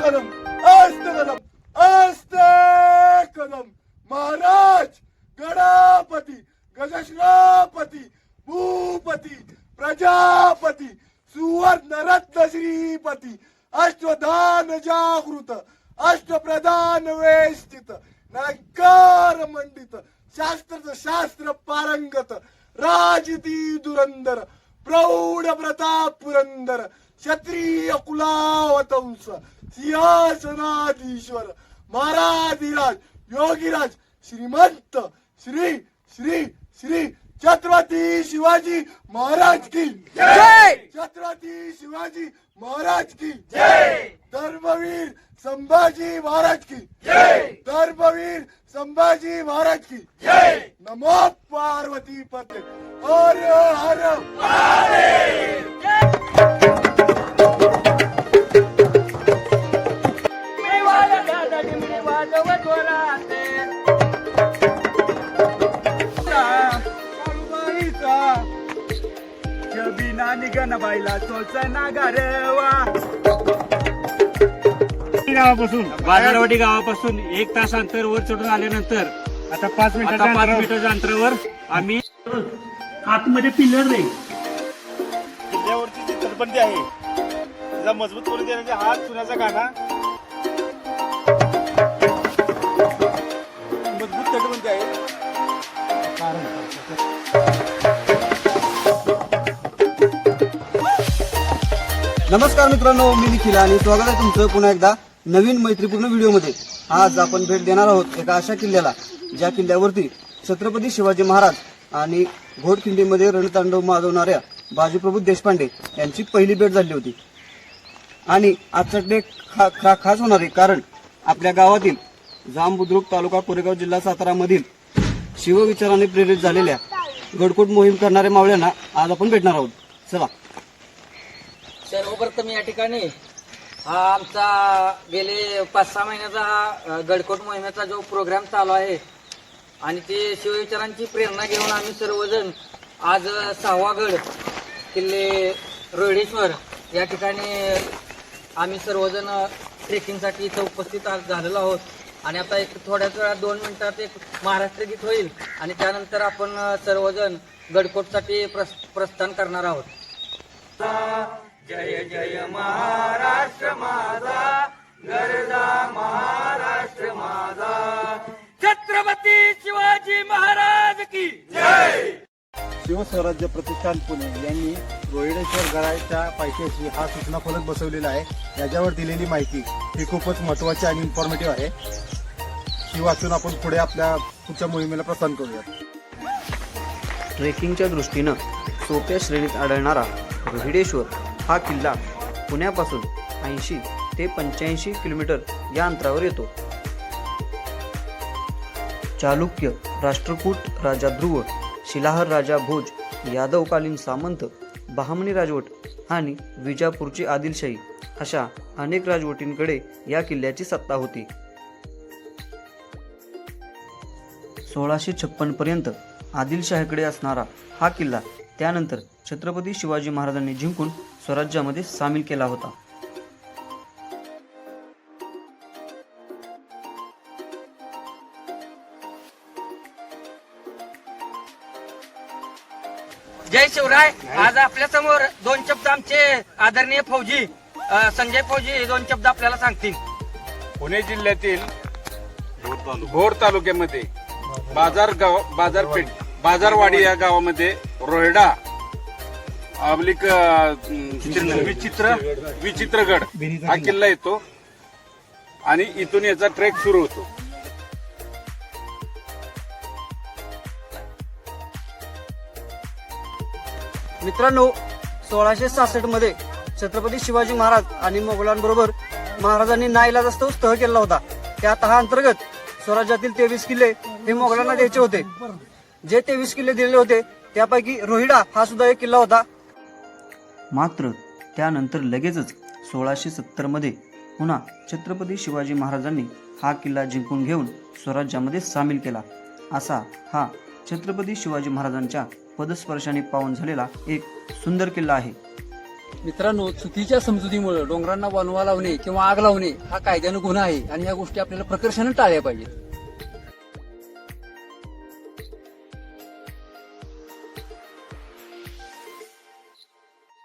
कदम आस्त कदम आस्त कदम. महाराज गणपती गजश्रापती भूपती प्रजापती सुवर्णरत्न श्रीपती अष्टधान जागृत अष्टप्रधान वेष्टित नकार मंडित शास्त्रच शास्त्र पारंगत राजती दुरंदर प्रौढ प्रताप पुरंदर क्षत्रिय कुलावतंस सिंहासनाधीश्वर महाराधिराज योगीराज श्रीमंत श्री श्री श्री छत्रपती शिवाजी महाराज की जय! छत्रपती शिवाजी महाराज की जय धर्मवीर संभाजी महाराज निघन बाईला गावापासून. बाजारवाडी गावापासून एक तास अंतरवर चढून आल्यानंतर आता पाच आता पाच मिनिटात मीटरच्या अंतरावर आम्ही आतमध्ये पिल्लर रे. किल्ल्यावरची जी तटबंदी आहे तिला मजबूत करून देण्याचे हा चुन्याचा गाणा नमस्कार मित्रांनो मी निखिल आणि स्वागत आहे तुमचं पुन्हा एकदा नवीन मैत्रीपूर्ण व्हिडिओमध्ये. आज आपण भेट देणार आहोत एका अशा किल्ल्याला ज्या किल्ल्यावरती छत्रपती शिवाजी महाराज आणि घोडखिंडीमध्ये रणतांडव माजवणाऱ्या बाजीप्रभू देशपांडे यांची पहिली भेट झाली होती. आणि आजचा डे खा, खा, खास होणार आहे कारण आपल्या गावातील जांबुद्रुक तालुका कोरेगाव जिल्हा सातारामधील शिवविचाराने प्रेरित झालेल्या गडकोट मोहीम करणाऱ्या मावळ्यांना आज आपण भेटणार आहोत. चला. सर्वप्रथम या ठिकाणी. हा आमचा गेले पाच सहा महिन्याचा हा गडकोट मोहिमेचा जो प्रोग्राम चालू आहे आणि ते शिवविचारांची प्रेरणा घेऊन आम्ही सर्वजण आज सहावागड सहावा गड किल्ले रोहिडेश्वर या ठिकाणी आम्ही सर्वजण ट्रेकिंगसाठी इथं उपस्थित आज झालेलो आहोत. आणि आता एक थोड्याच वेळात दोन मिनिटात एक महाराष्ट्र गीत होईल आणि त्यानंतर आपण सर्वजण गडकोटसाठी प्रस प्रस्थान करणार आहोत. छत्रपती शिवाजी महाराज की शिवस्वराज्य प्रतिष्ठान पुणे यांनी रोहिडेश्वर गडाच्या पायथ्याशी हा सूचना फलक बसवलेला आहे. याच्यावर दिलेली माहिती ही खूपच महत्वाची आणि इन्फॉर्मेटिव्ह आहे. ही वाचून आपण पुढे आपल्या पुढच्या मोहिमेला प्रस्थान करूयात. ट्रेकिंगच्या दृष्टीनं सोप्या श्रेणीत आढळणारा रोहिडेश्वर हा किल्ला पुण्यापासून ऐंशी ते पंच्याऐंशी किलोमीटर या अंतरावर येतो. चालुक्य राष्ट्रकूट राजा ध्रुव शिलाहर राजा भोज यादवकालीन सामंत बहामणी राजवट आणि विजापूरची आदिलशाही अशा अनेक राजवटींकडे या किल्ल्याची सत्ता होती. सोळाशे छप्पन पर्यंत आदिलशाहीकडे असणारा हा किल्ला त्यानंतर छत्रपती शिवाजी महाराजांनी जिंकून स्वराज्यामध्ये सामील केला होता. जय शिवराय. आज आपल्यासमोर दोन शब्द आमचे आदरणीय फौजी अ, संजय फौजी दोन शब्द आपल्याला सांगतील. पुणे जिल्ह्यातील भोर तालुक्यामध्ये बाजार गाव बाजारपेठ बाजारवाडी या गावामध्ये रोयडा अबलिक विचित्र विचित्रगड हा किल्ला येतो आणि इथून याचा ट्रेक सुरू होतो. मित्रांनो सोळाशे सहासष्टमध्ये छत्रपती शिवाजी महाराज आणि मोगलांबरोबर महाराजांनी नाईलाजास्तव तह केला होता. त्या हा अंतर्गत स्वराज्यातील तेवीस किल्ले हे मोगलांना द्यायचे होते. जे तेवीस किल्ले दिलेले होते त्यापैकी रोहिडा हा सुद्धा एक किल्ला होता. मात्र त्यानंतर लगेचच सोळाशे सत्तरमध्ये पुन्हा छत्रपती शिवाजी महाराजांनी हा किल्ला जिंकून घेऊन स्वराज्यामध्ये सामील केला. असा हा छत्रपती शिवाजी महाराजांच्या पदस्पर्शाने पावन झालेला एक सुंदर किल्ला आहे. मित्रांनो चुकीच्या समजुतीमुळे डोंगरांना वनवा लावणे किंवा आग लावणे हा कायद्यानं गुन्हा आहे आणि या गोष्टी आपल्याला प्रकर्षानं टाळल्या पाहिजेत.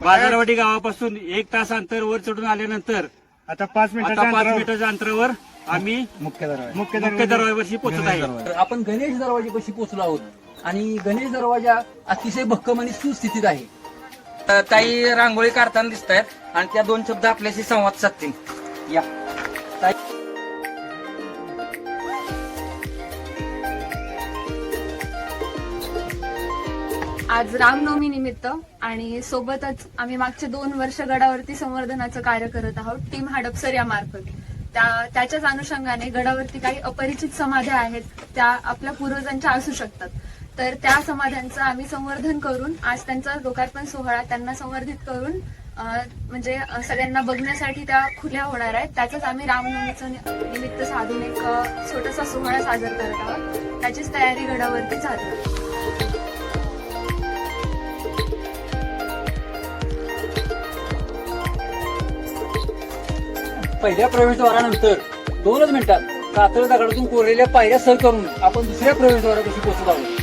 बाजारवाडी गावापासून एक तास अंतर वर चढून आल्यानंतर आता पाच मिनिटाच्या आता पाच अंतरावर. मिनिटाच्या अंतरावर आम्ही मुख्य दरवाजा. मुख्य दरवाजापाशी पोहोचत आहे. तर आपण गणेश दरवाजेपाशी पोहोचलो आहोत. आणि गणेश दरवाजा अतिशय भक्कम आणि सुस्थितीत आहे. तर ताई रांगोळी काढताना दिसत आहेत आणि त्या दोन शब्द आपल्याशी संवाद साधतील. या. ताई आज रामनवमी निमित्त आणि सोबतच आम्ही मागचे दोन वर्ष गडावरती संवर्धनाचं कार्य करत आहोत. टीम हडपसर या मार्फत. त्या त्याच्याच अनुषंगाने गडावरती काही अपरिचित समाध्या आहेत त्या आपल्या पूर्वजांच्या असू शकतात. तर त्या समाध्यांचं आम्ही संवर्धन करून आज त्यांचा लोकार्पण सोहळा त्यांना संवर्धित करून म्हणजे सगळ्यांना बघण्यासाठी त्या खुल्या होणार आहेत. त्याचाच आम्ही रामनवमीचं निमित्त साधून एक छोटासा सोहळा साजरा करत आहोत. त्याचीच तयारी गडावरती चालू पहिल्या प्रवेशद्वारानंतर दोनच मिनिटात कातळ दगडातून कोरलेल्या पायऱ्या सर करून आपण दुसऱ्या प्रवेशद्वारापाशी पोहोचत आहोत.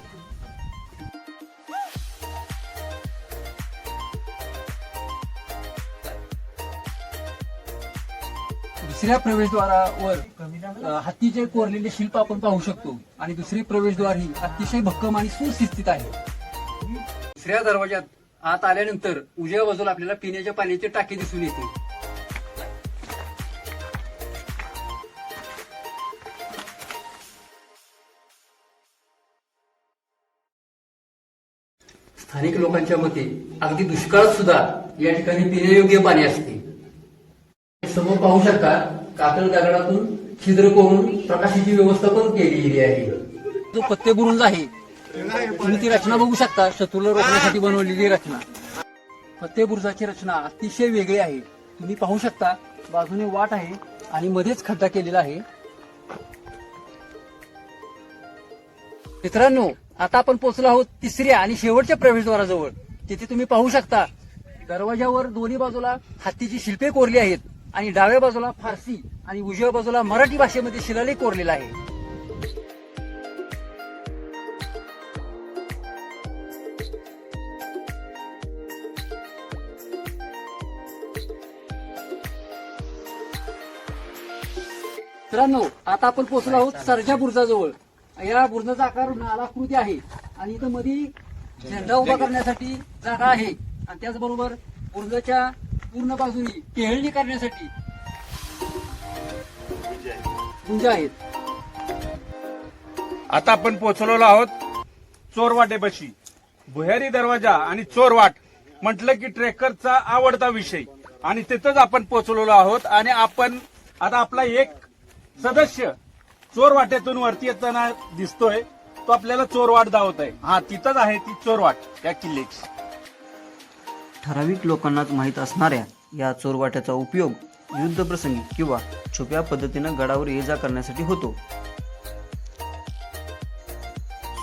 दुसऱ्या प्रवेशद्वारावर हत्तीचे कोरलेले शिल्प आपण पाहू शकतो. आणि दुसरी प्रवेशद्वार ही अतिशय भक्कम आणि सुस्थितीत आहे. दुसऱ्या दरवाज्यात आत आल्यानंतर उजव्या बाजूला आपल्याला पिण्याच्या पाण्याची टाकी दिसून येते. स्थानिक लोकांच्या मते अगदी दुष्काळात सुद्धा या ठिकाणी पिण्यायोग्य पाणी असते. समोर पाहू शकता कातळ दगडातून छिद्र करून प्रकाशाची व्यवस्था पण केलेली आहे. जो पत्ते बुरुंज आहे तुम्ही ती रचना बघू शकता शत्रूला रोखण्यासाठी बनवलेली रचना. पत्ते बुरुजाची रचना अतिशय वेगळी आहे. तुम्ही पाहू शकता बाजूने वाट आहे आणि मध्येच खड्डा केलेला आहे. मित्रांनो आता आपण पोहोचलो आहोत तिसऱ्या आणि शेवटच्या प्रवेशद्वाराजवळ. तिथे तुम्ही पाहू शकता दरवाजावर दोन्ही बाजूला हत्तीची शिल्पे कोरली आहेत आणि डाव्या बाजूला फारसी आणि उजव्या बाजूला मराठी भाषेमध्ये शिलालेख कोरलेला आहे. मित्रांनो आता आपण पोहोचलो आहोत सरजा बुर्जाजवळ. या बुर्जाचा आकार नालाकृती आहे. आणि इथं मध्ये झेंडा उभा करण्यासाठी जागा आहे. आणि त्याचबरोबर बुर्जाच्या पूर्ण बाजूनी टेहळणी करण्यासाठी गुंजा आहेत. आता आपण पोहोचलेलो आहोत चोरवाटेपाशी. भुयारी दरवाजा आणि चोरवाट म्हटलं की ट्रेकरचा आवडता विषय. आणि तिथंच आपण पोहोचलेलो आहोत. आणि आपण आता आपला एक सदस्य चोरवाटेतून वरती येताना दिसतोय तो आपल्याला चोरवाट दावत आहे हा तिथंच आहे ती चोरवाट त्या किल्ल्याची ठराविक लोकांनाच माहीत असणाऱ्या या चोरवाट्याचा उपयोग युद्धप्रसंगी किंवा छुप्या पद्धतीनं गडावर ये जा करण्यासाठी होतो.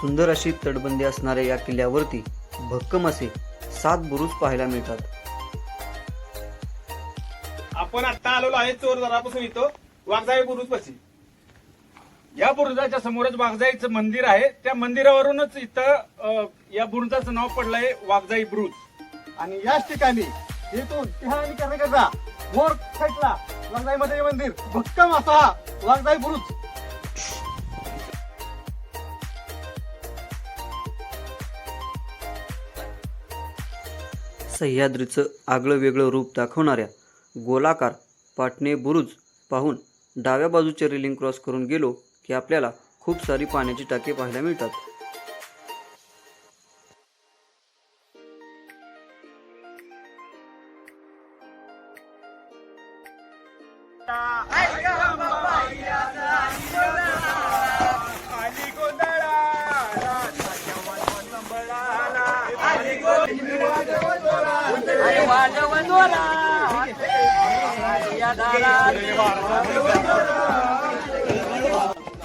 सुंदर अशी तटबंदी असणाऱ्या या किल्ल्यावरती भक्कम असे सात बुरुज पाहायला मिळतात. आपण आता आलेलो आहे चोर दरापासून इथं. वाघजाई बुरुज पशी या बुरुजाच्या समोरच वाघजाईचं मंदिर आहे. त्या मंदिरावरूनच इथं या बुरुजाचं नाव पडलंय वाघजाई बुरुज. आणि याच ठिकाणी इथून टिहाळणी करण्याकरता मोर साईडला वाघजाई मध्ये मंदिर. भक्कम असा हा वाघजाई बुरुज. सह्याद्रीचं आगळं वेगळं रूप दाखवणाऱ्या गोलाकार पाटणे बुरुज पाहून डाव्या बाजूचे रेलिंग क्रॉस करून गेलो की आपल्याला खूप सारी पाण्याची टाकी पाहायला मिळतात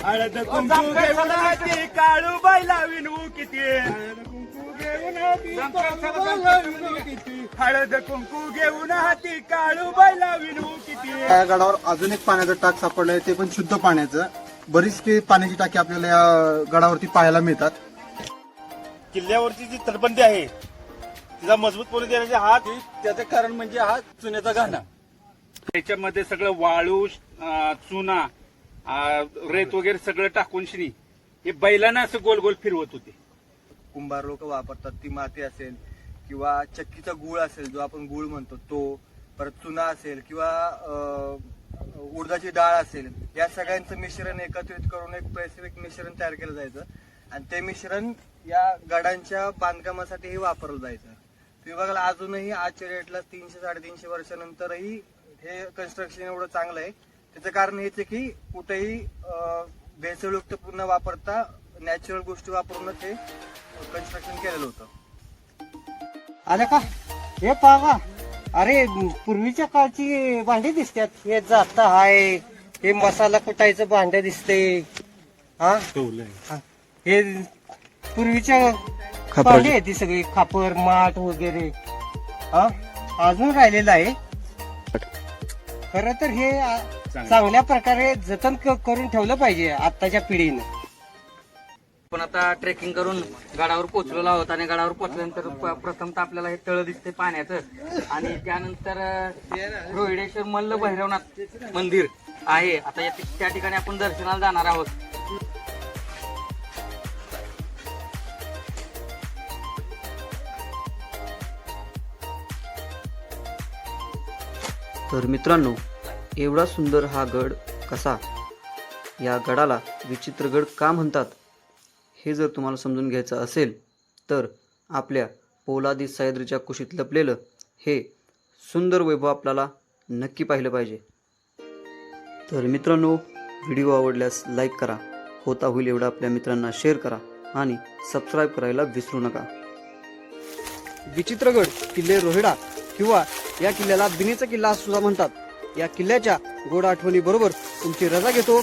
हळद कुंकू घेऊन ती काळू बाई लावीन किती. हळद कुंकू घेऊन ती काळू बाई लावीन किती. हाती या गडावर अजून एक पाण्याचं टाक सापडलंय ते पण शुद्ध पाण्याचं. बरीच काही पाण्याची टाकी आपल्याला या गडावरती पाहायला मिळतात. किल्ल्यावरची जी तटबंदी आहे तिचा मजबूतपणे देण्याचे हात. त्याचं कारण म्हणजे हा चुन्याचा घाणा. त्याच्यामध्ये सगळं वाळू अं, चुना रेत वगैरे सगळं टाकून शिनी. हे बैलांना असं गोल गोल फिरवत होते. कुंभार लोक वापरतात ती माती असेल किंवा चक्कीचा गुळ असेल जो आपण गुळ म्हणतो तो परत चुना असेल किंवा उडदाची डाळ असेल या सगळ्यांचं मिश्रण एकत्रित करून एक स्पेसिफिक मिश्रण तयार केलं जायचं. आणि ते मिश्रण या गडांच्या बांधकामासाठीही वापरलं जायचं. विभागाला अजूनही आजच्या डेटला तीनशे साडेतीनशे वर्षानंतरही हे कन्स्ट्रक्शन एवढं चांगलं आहे. त्याचं कारण हेच आहे की कुठेही भेसळयुक्त पूर्ण वापरता नॅचरल गोष्टी वापरूनच हे कन्स्ट्रक्शन केलेलं होतं. आलं का? हे पाहा. अरे पूर्वीच्या काळची भांडी दिसतात. हे जात आहे हे मसाला कुटायचं भांड दिसते. हा? हा. हे पूर्वीच्या भांडी आहे ती सगळी. खापर माठ वगैरे. हा? अजून राहिलेलं आहे. खर तर हे चांगल्या प्रकारे जतन क- करून ठेवलं पाहिजे आताच्या पिढीनं. पण आता ट्रेकिंग करून गडावर पोहोचलेलो आहोत आणि गडावर पोहोचल्यानंतर प- प्रथमतः आपल्याला हे तळ दिसते पाण्याचं. आणि त्यानंतर अं, रोहिडेश्वर मल्ल भैरवनाथ मंदिर आहे. आता या- त्या ठिकाणी आपण दर्शनाला जाणार आहोत. तर मित्रांनो एवढा सुंदर हा गड कसा? या गडाला विचित्रगड का म्हणतात? हे जर तुम्हाला समजून घ्यायचं असेल तर आपल्या पोलादी सह्याद्रीच्या कुशीत लपलेलं हे सुंदर वैभव आपल्याला नक्की पाहिलं पाहिजे. तर मित्रांनो व्हिडिओ आवडल्यास लाईक करा. होता होईल एवढा आपल्या मित्रांना शेअर करा आणि सबस्क्राईब करायला विसरू नका. विचित्रगड किल्ले रोहिडा किंवा या किल्ल्याला बिनेचा किल्ला सुद्धा म्हणतात. या किल्ल्याच्या गोड आठवणी बरोबर तुमची रजा घेतो.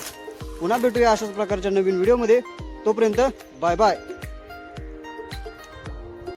पुन्हा भेटूया अशाच प्रकारच्या नवीन व्हिडिओमध्ये. तोपर्यंत बाय बाय.